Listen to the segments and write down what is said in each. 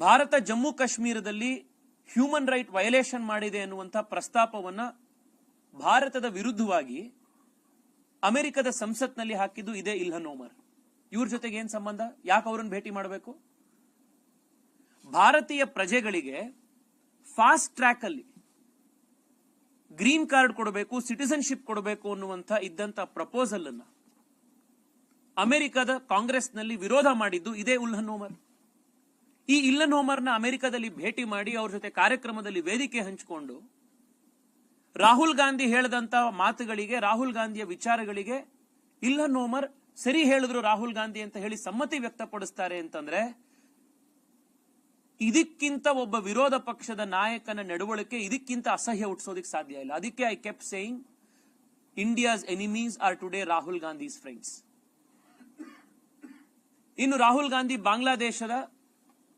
ಭಾರತ ಜಮ್ಮು ಕಾಶ್ಮೀರದಲ್ಲಿ human right violation ಮಾಡಿದೆ ಎನ್ನುವಂತಹ ಪ್ರಸ್ತಾಪವನ್ನ ಭಾರತದ ವಿರುದ್ಧವಾಗಿ ಅಮೆರಿಕದ ಸಂಸತ್ನಲ್ಲಿ ಹಾಕಿದ್ದು ಇದೇ ಇಲ್ಹನ್ ಓಮರ್. ಇವ್ರ ಜೊತೆಗೆ ಏನ್ ಸಂಬಂಧ? ಯಾಕೆ ಅವರನ್ನು ಭೇಟಿ ಮಾಡಬೇಕು? ಭಾರತೀಯ ಪ್ರಜೆಗಳಿಗೆ ಫಾಸ್ಟ್ ಟ್ರ್ಯಾಕ್ ಅಲ್ಲಿ ಗ್ರೀನ್ ಕಾರ್ಡ್ ಕೊಡಬೇಕು ಸಿಟಿಸನ್ಶಿಪ್ ಕೊಡಬೇಕು ಅನ್ನುವಂಥ ಇದ್ದಂತ ಪ್ರಪೋಸಲ್ ಅನ್ನ ಅಮೆರಿಕದ ಕಾಂಗ್ರೆಸ್ನಲ್ಲಿ ವಿರೋಧ ಮಾಡಿದ್ದು ಇದೇ ಉಲ್ಹನ್ ಓಮರ್. ಈ ಇಲ್ಲನ್ ಹೋಮರ್ನ ಅಮೆರಿಕದಲ್ಲಿ ಭೇಟಿ ಮಾಡಿ ಅವ್ರ ಜೊತೆ ಕಾರ್ಯಕ್ರಮದಲ್ಲಿ ವೇದಿಕೆ ಹಂಚಿಕೊಂಡು ರಾಹುಲ್ ಗಾಂಧಿ ಹೇಳದಂತ ಮಾತುಗಳಿಗೆ, ರಾಹುಲ್ ಗಾಂಧಿಯ ವಿಚಾರಗಳಿಗೆ ಇಲ್ಲನ್ ಹೋಮರ್ ಸರಿ ಹೇಳಿದ್ರು ರಾಹುಲ್ ಗಾಂಧಿ ಅಂತ ಹೇಳಿ ಸಮ್ಮತಿ ವ್ಯಕ್ತಪಡಿಸ್ತಾರೆ ಅಂತಂದ್ರೆ ಇದಕ್ಕಿಂತ ಒಬ್ಬ ವಿರೋಧ ಪಕ್ಷದ ನಾಯಕನ ನಡವಳಿಕೆ ಇದಕ್ಕಿಂತ ಅಸಹ್ಯ ಹುಟ್ಟಿಸೋದಕ್ಕೆ ಸಾಧ್ಯ ಇಲ್ಲ. ಅದಕ್ಕೆ I keep saying India's enemies are today Rahul Gandhi friends ಇನ್ನು ರಾಹುಲ್ ಗಾಂಧಿ ಬಾಂಗ್ಲಾದೇಶದ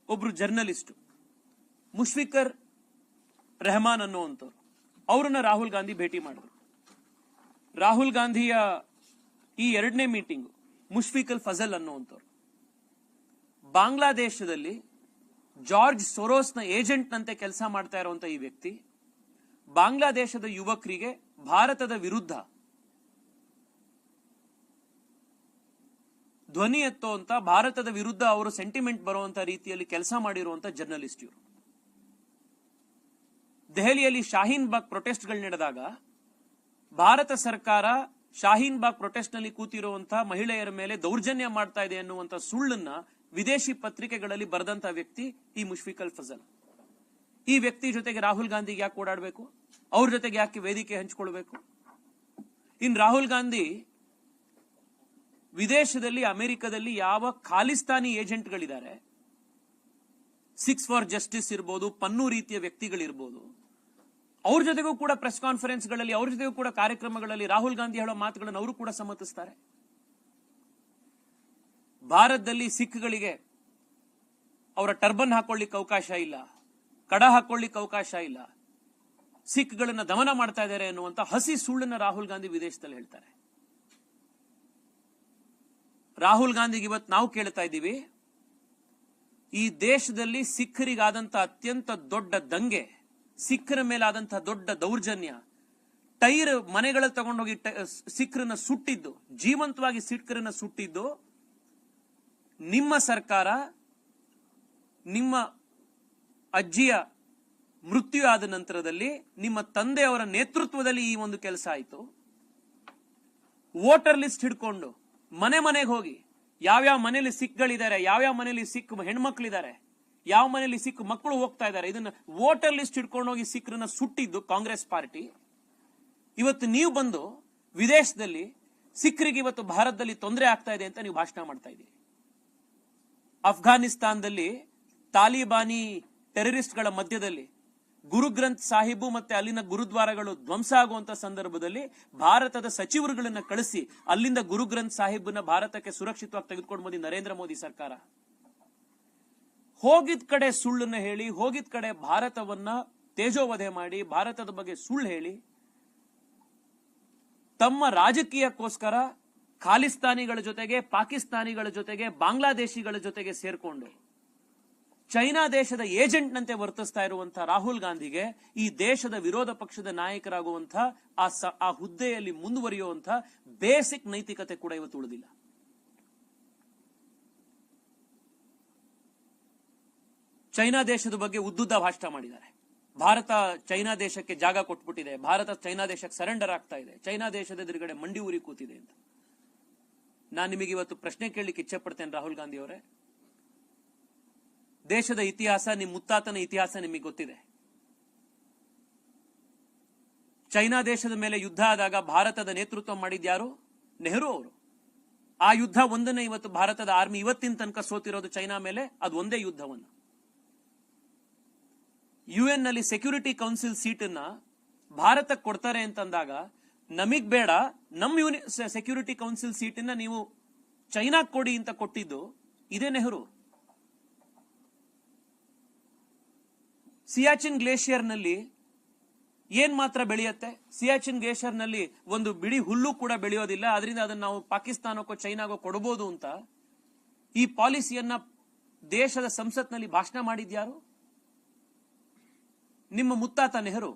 ಒಬ್ರು ಜರ್ನಲಿಸ್ಟ್. ಮುಷ್ಫಿಕರ್ ರೆಹಮಾನ್ ಅನ್ನುವಂಥವ್ರು. ಅವರನ್ನ ರಾಹುಲ್ ಗಾಂಧಿ ಭೇಟಿ ಮಾಡಿದ್ರು. ರಾಹುಲ್ ಗಾಂಧಿಯ ಈ ಎರಡನೇ ಮೀಟಿಂಗ್ ಮುಷ್ಫಿಕಲ್ ಫಜಲ್ ಅನ್ನುವಂಥವ್ರು. ಬಾಂಗ್ಲಾದೇಶದಲ್ಲಿ ಜಾರ್ಜ್ ಸೊರೋಸ್ನ ಏಜೆಂಟ್ನಂತೆ ಕೆಲಸ ಮಾಡ್ತಾ ಇರುವಂತ ಈ ವ್ಯಕ್ತಿ, ಬಾಂಗ್ಲಾದೇಶದ ಯುವಕರಿಗೆ ಭಾರತದ ವಿರುದ್ಧ ಧ್ವನಿ ಅಂತ ಭಾರತದ ವಿರುದ್ಧ ಅವರು ಸೆಂಟಿಮೆಂಟ್ ಬರುವಂತ ರೀತಿಯಲ್ಲಿ ಕೆಲಸ ಮಾಡಿರುವಂತ ಜರ್ನಲಿಸ್ಟ್ ಇವರು. ದೆಹಲಿಯಲ್ಲಿ ಶಾಹೀನ್ ಬಾಗ್ ಪ್ರೊಟೆಸ್ಟ್ಗಳು ನಡೆದಾಗ ಭಾರತ ಸರ್ಕಾರ ಶಾಹೀನ್ ಬಾಗ್ ಪ್ರೊಟೆಸ್ಟ್ನಲ್ಲಿ ಕೂತಿರುವಂತಹ ಮಹಿಳೆಯರ ಮೇಲೆ ದೌರ್ಜನ್ಯ ಮಾಡ್ತಾ ಇದೆ ಅನ್ನುವಂತ ಸುಳ್ಳನ್ನ ವಿದೇಶಿ ಪತ್ರಿಕೆಗಳಲ್ಲಿ ಬರೆದಂತ ವ್ಯಕ್ತಿ ಈ ಮುಷ್ಫಿಕಲ್ ಫಜಲ್. ಈ ವ್ಯಕ್ತಿ ಜೊತೆಗೆ ರಾಹುಲ್ ಗಾಂಧಿಗೆ ಯಾಕೆ ಓಡಾಡಬೇಕು? ಅವ್ರ ಜೊತೆಗೆ ಯಾಕೆ ವೇದಿಕೆ ಹಂಚಿಕೊಳ್ಬೇಕು? ಇನ್ ರಾಹುಲ್ ಗಾಂಧಿ ವಿದೇಶದಲ್ಲಿ, ಅಮೆರಿಕದಲ್ಲಿ ಯಾವ ಖಾಲಿಸ್ತಾನಿ ಏಜೆಂಟ್ಗಳಿದ್ದಾರೆ, ಸಿಕ್ಸ್ ಫಾರ್ ಜಸ್ಟಿಸ್ ಇರ್ಬೋದು, ಪನ್ನು ರೀತಿಯ ವ್ಯಕ್ತಿಗಳಿರ್ಬೋದು, ಅವ್ರ ಜೊತೆಗೂ ಕೂಡ ಪ್ರೆಸ್ ಕಾನ್ಫರೆನ್ಸ್ಗಳಲ್ಲಿ, ಅವ್ರ ಜೊತೆಗೂ ಕೂಡ ಕಾರ್ಯಕ್ರಮಗಳಲ್ಲಿ ರಾಹುಲ್ ಗಾಂಧಿ ಹೇಳೋ ಮಾತುಗಳನ್ನು ಅವರು ಕೂಡ ಸಮ್ಮತಿಸ್ತಾರೆ ಭಾರತದಲ್ಲಿ ಸಿಖ್ಗಳಿಗೆ ಅವರ ಟರ್ಬನ್ ಹಾಕೊಳ್ಳಿಕ್ಕೆ ಅವಕಾಶ ಇಲ್ಲ, ಕಡ ಹಾಕೊಳ್ಳಿಕ್ಕೆ ಅವಕಾಶ ಇಲ್ಲ, ಸಿಖ್ಗಳನ್ನ ದಮನ ಮಾಡ್ತಾ ಇದ್ದಾರೆ ಅನ್ನುವಂತ ಹಸಿ ಸುಳ್ಳನ್ನ ರಾಹುಲ್ ಗಾಂಧಿ ವಿದೇಶದಲ್ಲಿ ಹೇಳ್ತಾರೆ. ರಾಹುಲ್ ಗಾಂಧಿಗೆ ಇವತ್ತು ನಾವು ಕೇಳ್ತಾ ಇದ್ದೀವಿ, ಈ ದೇಶದಲ್ಲಿ ಸಿಖ್ಖರಿಗಾದಂತ ಅತ್ಯಂತ ದೊಡ್ಡ ದಂಗೆ, ಸಿಖ್ಖರ ಮೇಲಾದಂತಹ ದೊಡ್ಡ ದೌರ್ಜನ್ಯ, ಟೈರ್ ಮನೆಗಳಲ್ಲಿ ತಗೊಂಡೋಗಿ ಸಿಖ್ರನ್ನ ಸುಟ್ಟಿದ್ದು, ಜೀವಂತವಾಗಿ ಸಿಖ್ರನ್ನ ಸುಟ್ಟಿದ್ದು, ನಿಮ್ಮ ಸರ್ಕಾರ, ನಿಮ್ಮ ಅಜ್ಜಿಯ ಮೃತ್ಯು ಆದ ನಂತರದಲ್ಲಿ ನಿಮ್ಮ ತಂದೆಯವರ ನೇತೃತ್ವದಲ್ಲಿ ಈ ಒಂದು ಕೆಲಸ ಆಯಿತು. ವೋಟರ್ ಲಿಸ್ಟ್ ಹಿಡ್ಕೊಂಡು ಮನೆ ಮನೆಗೆ ಹೋಗಿ, ಯಾವ್ಯಾವ ಮನೆಯಲ್ಲಿ ಸಿಖ್ಗಳಿದ್ದಾರೆ ಯಾವ್ಯಾವ ಮನೆಯಲ್ಲಿ ಸಿಖ್ ಹೆಣ್ಮಕ್ಳಿದ್ದಾರೆ, ಯಾವ ಮನೆಯಲ್ಲಿ ಸಿಖ್ ಮಕ್ಕಳು ಹೋಗ್ತಾ ಇದ್ದಾರೆ, ಇದನ್ನ ವೋಟರ್ ಲಿಸ್ಟ್ ಹಿಡ್ಕೊಂಡು ಹೋಗಿ ಸಿಖ್ರನ್ನ ಸುಟ್ಟಿದ್ದು ಕಾಂಗ್ರೆಸ್ ಪಾರ್ಟಿ. ಇವತ್ತು ನೀವು ಬಂದು ವಿದೇಶದಲ್ಲಿ ಸಿಖ್ರಿಗೆ ಇವತ್ತು ಭಾರತದಲ್ಲಿ ತೊಂದರೆ ಆಗ್ತಾ ಇದೆ ಅಂತ ನೀವು ಭಾಷಣ ಮಾಡ್ತಾ ಇದ್ದೀರಿ. ಅಫ್ಘಾನಿಸ್ತಾನದಲ್ಲಿ ತಾಲಿಬಾನಿ ಟೆರರಿಸ್ಟ್ಗಳ ಮಧ್ಯದಲ್ಲಿ ಗುರು ಗ್ರಂಥ್ ಸಾಹಿಬು ಮತ್ತೆ ಅಲ್ಲಿನ ಗುರುದ್ವಾರಗಳು ಧ್ವಂಸ ಆಗುವಂತ ಸಂದರ್ಭದಲ್ಲಿ ಭಾರತದ ಸಚಿವರುಗಳನ್ನ ಕಳಿಸಿ ಅಲ್ಲಿಂದ ಗುರು ಗ್ರಂಥ್ ಸಾಹಿಬ್ನ ಭಾರತಕ್ಕೆ ಸುರಕ್ಷಿತವಾಗಿ ತೆಗೆದುಕೊಂಡು ಬಂದಿ ನರೇಂದ್ರ ಮೋದಿ ಸರ್ಕಾರ. ಹೋಗಿದ ಕಡೆ ಸುಳ್ಳನ್ನ ಹೇಳಿ, ಹೋಗಿದ ಕಡೆ ಭಾರತವನ್ನ ತೇಜೋವಧೆ ಮಾಡಿ, ಭಾರತದ ಬಗ್ಗೆ ಸುಳ್ಳು ಹೇಳಿ, ತಮ್ಮ ರಾಜಕೀಯಕ್ಕೋಸ್ಕರ ಖಾಲಿಸ್ತಾನಿಗಳ ಜೊತೆಗೆ, ಪಾಕಿಸ್ತಾನಿಗಳ ಜೊತೆಗೆ, ಬಾಂಗ್ಲಾದೇಶಿಗಳ ಜೊತೆಗೆ ಸೇರ್ಕೊಂಡು ಚೈನಾ ದೇಶದ ಏಜೆಂಟ್ನಂತೆ ವರ್ತಿಸ್ತಾ ಇರುವಂತಹ ರಾಹುಲ್ ಗಾಂಧಿಗೆ ಈ ದೇಶದ ವಿರೋಧ ಪಕ್ಷದ ನಾಯಕರಾಗುವಂತಹ ಆ ಆ ಹುದ್ದೆಯಲ್ಲಿ ಮುಂದುವರಿಯುವಂತಹ ಬೇಸಿಕ್ ನೈತಿಕತೆ ಕೂಡ ಇವತ್ತು ಉಳಿದಿಲ್ಲ. ಚೈನಾ ದೇಶದ ಬಗ್ಗೆ ಉದ್ದುದ್ದ ಭಾಷಣ ಮಾಡಿದ್ದಾರೆ. ಭಾರತ ಚೈನಾ ದೇಶಕ್ಕೆ ಜಾಗ ಕೊಟ್ಬಿಟ್ಟಿದೆ. ಭಾರತ ಚೈನಾ ದೇಶಕ್ಕೆ ಸರೆಂಡರ್ ಆಗ್ತಾ ಇದೆ. ಚೈನಾ ದೇಶದ ಎದುರುಗಡೆ ಮಂಡಿ ಊರಿ ಕೂತಿದೆ ಅಂತ. ನಾನು ನಿಮಗೆ ಇವತ್ತು ಪ್ರಶ್ನೆ ಕೇಳಲಿಕ್ಕೆ ಇಚ್ಛೆ ಪಡ್ತೇನೆ ರಾಹುಲ್ ಗಾಂಧಿ ಅವರೇ ದೇಶದ ಇತಿಹಾಸ ನಿಮ್ಮ ಮುತ್ತಾತನ ಇತಿಹಾಸ ನಿಮಗೆ ಗೊತ್ತಿದೆ. ಚೈನಾ ದೇಶದ ಮೇಲೆ ಯುದ್ಧ ಆದಾಗ ಭಾರತದ ನೇತೃತ್ವ ಮಾಡಿದ್ಯಾರು ನೆಹರು ಅವರು. ಆ ಯುದ್ಧ ಒಂದನೇ ಇವತ್ತು ಭಾರತದ ಆರ್ಮಿ ಇವತ್ತಿನ ತನಕ ಸೋತಿರೋದು ಚೈನಾ ಮೇಲೆ, ಅದು ಒಂದೇ ಯುದ್ಧವನ್ನು. ಯುಎನ್ನಲ್ಲಿ ಸೆಕ್ಯೂರಿಟಿ ಕೌನ್ಸಿಲ್ ಸೀಟನ್ನ ಭಾರತಕ್ಕೆ ಕೊಡ್ತಾರೆ ಅಂತಂದಾಗ, ನಮಗ್ ಬೇಡ, ನಮ್ ಯೂನಿ, ಸೆಕ್ಯೂರಿಟಿ ಕೌನ್ಸಿಲ್ ಸೀಟನ್ನ ನೀವು ಚೈನಾಕ್ ಕೊಡಿ ಅಂತ ಕೊಟ್ಟಿದ್ದು ಇದೇ ನೆಹರು. ಸಿಯಾಚಿನ್ ಗ್ಲೇಷಿಯರ್ನಲ್ಲಿ ಏನ್ ಮಾತ್ರ ಬೆಳೆಯುತ್ತೆ? ಸಿಯಾಚಿನ್ ಗ್ಲೇಷಿಯರ್ನಲ್ಲಿ ಒಂದು ಬಿಡಿ ಹುಲ್ಲು ಕೂಡ ಬೆಳೆಯೋದಿಲ್ಲ. ಅದರಿಂದ ಅದನ್ನ ನಾವು ಪಾಕಿಸ್ತಾನಕ್ಕೋ, ಚೈನಾಗೋ ಕೊಡಬಹುದು ಅಂತ ಈ ಪಾಲಿಸಿಯನ್ನ ದೇಶದ ಸಂಸತ್ನಲ್ಲಿ ಭಾಷಣ ಮಾಡಿದ್ಯಾರು? ನಿಮ್ಮ ಮುತ್ತಾತ ನೆಹರು,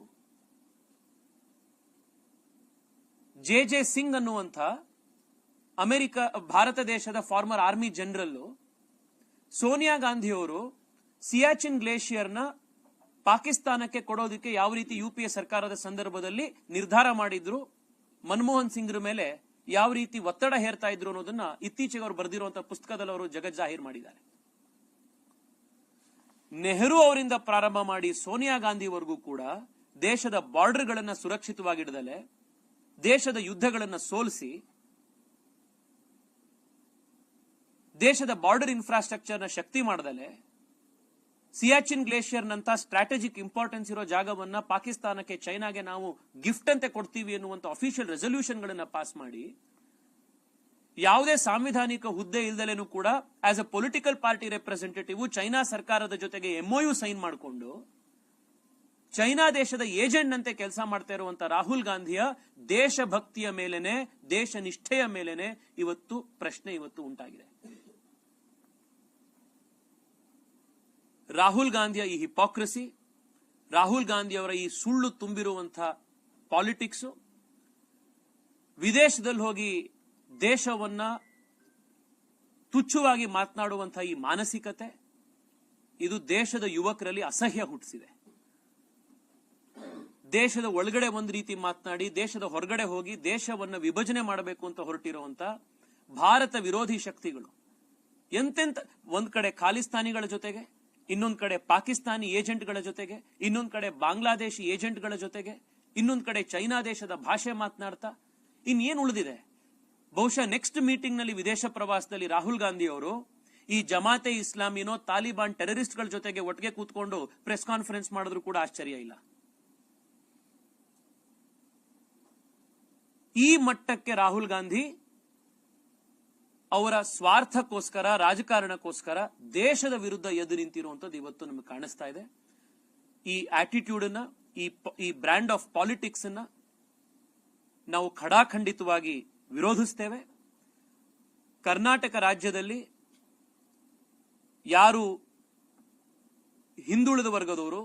ಜೆ ಜೆ ಸಿಂಗ್ ಅನ್ನುವಂಥ ಅಮೆರಿಕ, ಭಾರತ ದೇಶದ ಫಾರ್ಮರ್ ಆರ್ಮಿ ಜನರಲ್ ಸೋನಿಯಾ ಗಾಂಧಿಯವರು ಸಿಯಾಚಿನ್ ಗ್ಲೇಷಿಯರ್ನ ಪಾಕಿಸ್ತಾನಕ್ಕೆ ಕೊಡೋದಕ್ಕೆ ಯಾವ ರೀತಿ ಯು ಪಿ ಎ ಸರ್ಕಾರದ ಸಂದರ್ಭದಲ್ಲಿ ನಿರ್ಧಾರ ಮಾಡಿದ್ರು, ಮನಮೋಹನ್ ಸಿಂಗ್ರ ಮೇಲೆ ಯಾವ ರೀತಿ ಒತ್ತಡ ಹೇರ್ತಾ ಇದ್ರು ಅನ್ನೋದನ್ನ ಇತ್ತೀಚೆಗೆ ಅವರು ಬರೆದಿರುವಂತಹ ಪುಸ್ತಕದಲ್ಲಿ ಅವರು ಜಗಜ್ಜಾಹೀರ್ ಮಾಡಿದ್ದಾರೆ. ನೆಹರು ಅವರಿಂದ ಪ್ರಾರಂಭ ಮಾಡಿ ಸೋನಿಯಾ ಗಾಂಧಿವರೆಗೂ ಕೂಡ ದೇಶದ ಬಾರ್ಡರ್ಗಳನ್ನ ಸುರಕ್ಷಿತವಾಗಿಡದಲೆ, ದೇಶದ ಯುದ್ಧಗಳನ್ನ ಸೋಲಿಸಿ, ದೇಶದ ಬಾರ್ಡರ್ ಇನ್ಫ್ರಾಸ್ಟ್ರಕ್ಚರ್ನ ಶಕ್ತಿ ಮಾಡದಲೆ ಸಿಯಾಚಿನ್ ಗ್ಲೇಷಿಯರ್ ನಂತ ಸ್ಟ್ರಾಟಜಿಕ್ ಇಂಪಾರ್ಟೆನ್ಸ್ ಇರೋ ಜಾಗವನ್ನ ಪಾಕಿಸ್ತಾನಕ್ಕೆ, ಚೈನಾಗೆ ನಾವು ಗಿಫ್ಟ್ ಅಂತೆ ಕೊಡ್ತೀವಿ ಎನ್ನುವಂತ ಅಫಿಷಿಯಲ್ ರೆಸೊಲ್ಯೂಷನ್ ಗಳನ್ನ ಪಾಸ್ ಮಾಡಿ, ಯಾವುದೇ ಸಾಂವಿಧಾನಿಕ ಹುದ್ದೆ ಇಲ್ದಲೇನು ಕೂಡ as a political party representative China ಸರ್ಕಾರದ ಜೊತೆಗೆ ಎಂಒಯು ಸೈನ್ ಮಾಡಿಕೊಂಡು, ಚೈನಾ ದೇಶದ ಏಜೆಂಟ್ ನಂತೆ ಕೆಲಸ ಮಾಡ್ತಾ ಇರುವಂತ ರಾಹುಲ್ ಗಾಂಧಿಯ ದೇಶಭಕ್ತಿಯ ಮೇಲೆನೆ ದೇಶ ನಿಷ್ಠೆಯ ಮೇಲೆನೆ ಇವತ್ತು ಪ್ರಶ್ನೆ ಇವತ್ತು ಉಂಟಾಗಿದೆ. ರಾಹುಲ್ ಗಾಂಧಿಯ ಈ ಹಿಪಾಕ್ರಸಿ, ರಾಹುಲ್ ಗಾಂಧಿಯವರ ಈ ಸುಳ್ಳು ತುಂಬಿರುವಂತಹ ಪಾಲಿಟಿಕ್ಸು, ವಿದೇಶದಲ್ಲಿ ಹೋಗಿ ದೇಶವನ್ನ ತುಚ್ಛವಾಗಿ ಮಾತನಾಡುವಂತಹ ಈ ಮಾನಸಿಕತೆ, ಇದು ದೇಶದ ಯುವಕರಲ್ಲಿ ಅಸಹ್ಯ ಹುಟ್ಟಿಸಿದೆ. ದೇಶದ ಒಳಗಡೆ ಒಂದು ರೀತಿ ಮಾತನಾಡಿ, ದೇಶದ ಹೊರಗಡೆ ಹೋಗಿ ದೇಶವನ್ನ ವಿಭಜನೆ ಮಾಡಬೇಕು ಅಂತ ಹೊರಟಿರುವಂತ ಭಾರತ ವಿರೋಧಿ ಶಕ್ತಿಗಳು, ಎಂತೆಂತ, ಒಂದ್ ಕಡೆ ಖಾಲಿಸ್ತಾನಿಗಳ ಜೊತೆಗೆ ಇನ್ನೊಂದ್ ಕಡೆ ಪಾಕಿಸ್ತಾನಿ ಏಜೆಂಟ್ಗಳ ಜೊತೆಗೆ, ಇನ್ನೊಂದ್ ಕಡೆ ಬಾಂಗ್ಲಾದೇಶಿ ಏಜೆಂಟ್ಗಳ ಜೊತೆಗೆ, ಇನ್ನೊಂದ್ ಕಡೆ ಚೈನಾ ದೇಶದ ಭಾಷೆ ಮಾತನಾಡ್ತಾ, ಇನ್ನೇನ್ ಉಳಿದಿದೆ? ಬಹುಶಃ ನೆಕ್ಸ್ಟ್ ಮೀಟಿಂಗ್ನಲ್ಲಿ ವಿದೇಶ ಪ್ರವಾಸದಲ್ಲಿ ರಾಹುಲ್ ಗಾಂಧಿ ಅವರು ಈ ಜಮಾತೆ ಇಸ್ಲಾಮಿನೋ ತಾಲಿಬಾನ್ ಟೆರರಿಸ್ಟ್ಗಳ ಜೊತೆಗೆ ಒಟ್ಟಿಗೆ ಕೂತ್ಕೊಂಡು ಪ್ರೆಸ್ ಕಾನ್ಫರೆನ್ಸ್ ಮಾಡಿದ್ರು ಕೂಡ ಆಶ್ಚರ್ಯ ಇಲ್ಲ. ಈ ಮಟ್ಟಕ್ಕೆ ರಾಹುಲ್ ಗಾಂಧಿ ಅವರ ಸ್ವಾರ್ಥಕ್ಕೋಸ್ಕರ, ರಾಜಕಾರಣಕ್ಕೋಸ್ಕರ, ದೇಶದ ವಿರುದ್ಧ ಎದ್ದು ನಿಂತಿರುವಂತದ್ದು ಇವತ್ತು ನಮಗೆ ಕಾಣಿಸ್ತಾ ಇದೆ. ಈ ಆಟಿಟ್ಯೂಡ್ ಅನ್ನ ಈ ಈ ಬ್ರ್ಯಾಂಡ್ ಆಫ್ ಪಾಲಿಟಿಕ್ಸ್ ಅನ್ನ ನಾವು ಖಡಾಖಂಡಿತವಾಗಿ ವಿರೋಧಿಸ್ತೇವೆ. ಕರ್ನಾಟಕ ರಾಜ್ಯದಲ್ಲಿ ಯಾರು ಹಿಂದುಳಿದ ವರ್ಗದವರು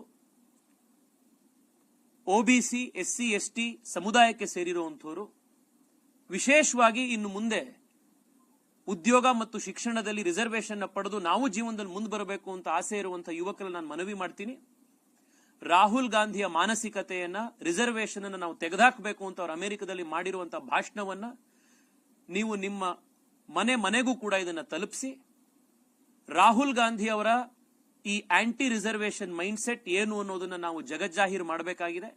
OBC S C S T ಸಮುದಾಯಕ್ಕೆ ಸೇರಿರುವಂಥವರು, ವಿಶೇಷವಾಗಿ ಇನ್ನು ಮುಂದೆ ಉದ್ಯೋಗ ಮತ್ತು ಶಿಕ್ಷಣದಲ್ಲಿ ರಿಸರ್ವೇಶನ್ ಪಡೆದು ನಾವು ಜೀವನದಲ್ಲಿ ಮುಂದೆ ಬರಬೇಕು ಅಂತ ಆಸೆ ಇರುವಂತಹ ಯುವಕರಲ್ಲಿ ನಾನು ಮನವಿ ಮಾಡ್ತೀನಿ. ರಾಹುಲ್ ಗಾಂಧಿಯ ಮಾನಸಿಕತೆಯನ್ನ ರಿಸರ್ವೇಶನ್ ಅನ್ನು ನಾವು ತೆಗೆದಾಕಬೇಕು ಅಂತ ಅವರು ಅಮೆರಿಕದಲ್ಲಿ ಮಾಡಿರುವಂತಹ ಭಾಷಣವನ್ನ ನೀವು ನಿಮ್ಮ ಮನೆ ಮನೆಗೂ ಕೂಡ ಇದನ್ನ ತಲುಪಿಸಿ. ರಾಹುಲ್ ಗಾಂಧಿ ಅವರ ಈ ಆಂಟಿ ರಿಸರ್ವೇಶನ್ ಮೈಂಡ್ ಸೆಟ್ ಏನು ಅನ್ನೋದನ್ನ ನಾವು ಜಗಜ್ಜಾಹೀರ್ ಮಾಡಬೇಕಾಗಿದೆ.